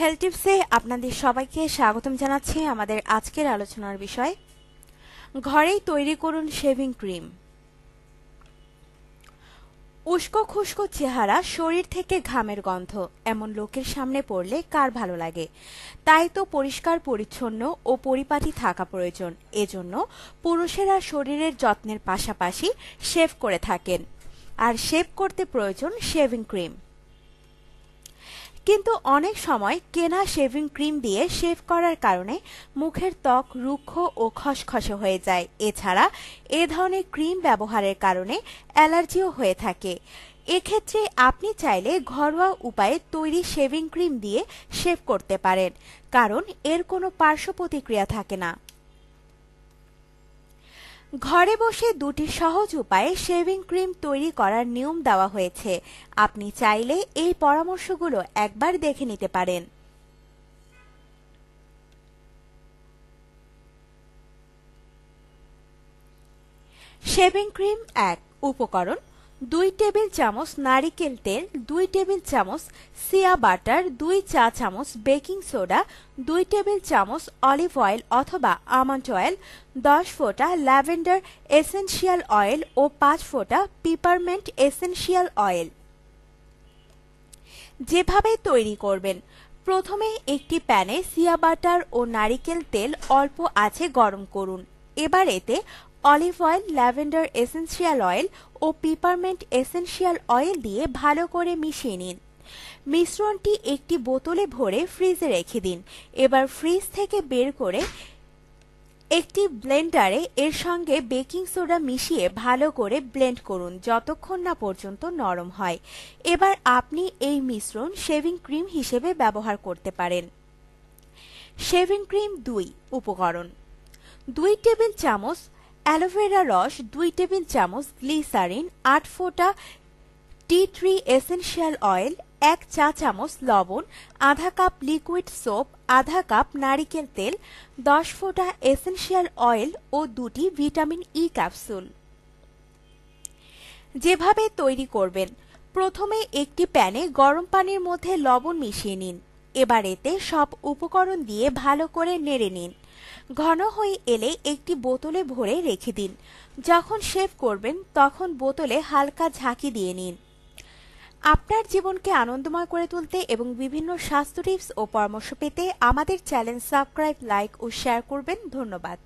Health টিপসে আপনাদের সবাইকে স্বাগতম জানাচ্ছি আমাদের আজকের আলোচনার বিষয়। ঘরেই তৈরি করুন শেভিং ক্রিম। উস্কো খুস্কো চেহারা শরীর থেকে ঘামের গন্ধ, এমন লোকের সামনে পড়লে কার ভালো লাগে? তাই তো পরিষ্কার, পরিচ্ছন্ন ও পরিপাটি থাকা প্রয়োজন। এজন্য পুরুষেরা শরীরের যত্নের পাশাপাশি শেভ করে থাকেন। আর শেভ করতে প্রয়োজন শেভিং ক্রিম। কিন্তু অনেক সময় কেনা শেভিং ক্রিম দিয়ে শেভ করার কারণে মুখের ত্বক রুক্ষ ও খসখসে হয়ে যায়। এছাড়া এ ধরনের ক্রিম ব্যবহারের কারণে অ্যালার্জিও হয়ে থাকে। এক্ষেত্রে আপনি চাইলে ঘরোয়া উপায়ে তৈরি শেভিং ক্রিম দিয়ে শেভ করতে পারেন, কারণ এর কোনো পার্শ্ব প্রতিক্রিয়া থাকে না। ঘরে বসে দুটি সহজ উপায়ে শেভিং ক্রিম তৈরি করার নিয়ম দেওয়া হয়েছে। আপনি চাইলে এই পরামর্শগুলো একবার দেখে নিতে পারেন। শেভিং ক্রিম এক উপকরণ। দুই টেবিল চামচ নারিকেল তেল, দুই টেবিল চামচ সিয়া বাটার, দুই চা চামচ বেকিং সোডা, দুই টেবিল চামচ অলিভ অয়েল অথবা আমন্ড অয়েল, দশ ফোঁটা ল্যাভেন্ডার এসেনশিয়াল অয়েল ও পাঁচ ফোঁটা পিপারমেন্ট এসেনশিয়াল অয়েল। যেভাবে তৈরি করবেন, প্রথমে একটি প্যানে সিয়া বাটার ও নারিকেল তেল অল্প আছে গরম করুন। এবার এতে olive oil, lavender essential oil ও পিপারমেন্ট এসেন্সিয়াল অয়েল দিয়ে ভালো করে মিশিয়ে নিন। মিশ্রণটি একটি বোতলে ভরে ফ্রিজে রেখে দিন। এবার ফ্রিজ থেকে বের করে একটি ব্লেন্ডারে এর সঙ্গে বেকিং সোডা মিশিয়ে ভালো করে ব্লেন্ড করুন যতক্ষণ না পর্যন্ত নরম হয়। এবার আপনি এই মিশ্রণ শেভিং ক্রিম হিসেবে ব্যবহার করতে পারেন। শেভিং ক্রিম দুই উপকরণ। দুই টেবিল চামচ অ্যালোভেরা রস, দুই টেবিল চামচ গ্লিসারিন, আট ফোঁটা টি ট্রি এসেনশিয়াল অয়েল, এক চা চামচ লবণ, আধা কাপ লিকুইড সোপ, আধা কাপ নারিকেল তেল, দশ ফোঁটা এসেনশিয়াল অয়েল ও দুটি ভিটামিন ই ক্যাপসুল। যেভাবে তৈরি করবেন, প্রথমে একটি প্যানে গরম পানির মধ্যে লবণ মিশিয়ে নিন। এবার এতে সব উপকরণ দিয়ে ভালো করে নেড়ে নিন। ঘন হয়ে এলে একটি বোতলে ভরে রেখে দিন। যখন শেভ করবেন, তখন বোতলে হালকা ঝাঁকি দিয়ে নিন। আপনার জীবনকে আনন্দময় করে তুলতে এবং বিভিন্ন স্বাস্থ্য টিপস ও পরামর্শ পেতে আমাদের চ্যানেল সাবস্ক্রাইব, লাইক ও শেয়ার করবেন। ধন্যবাদ।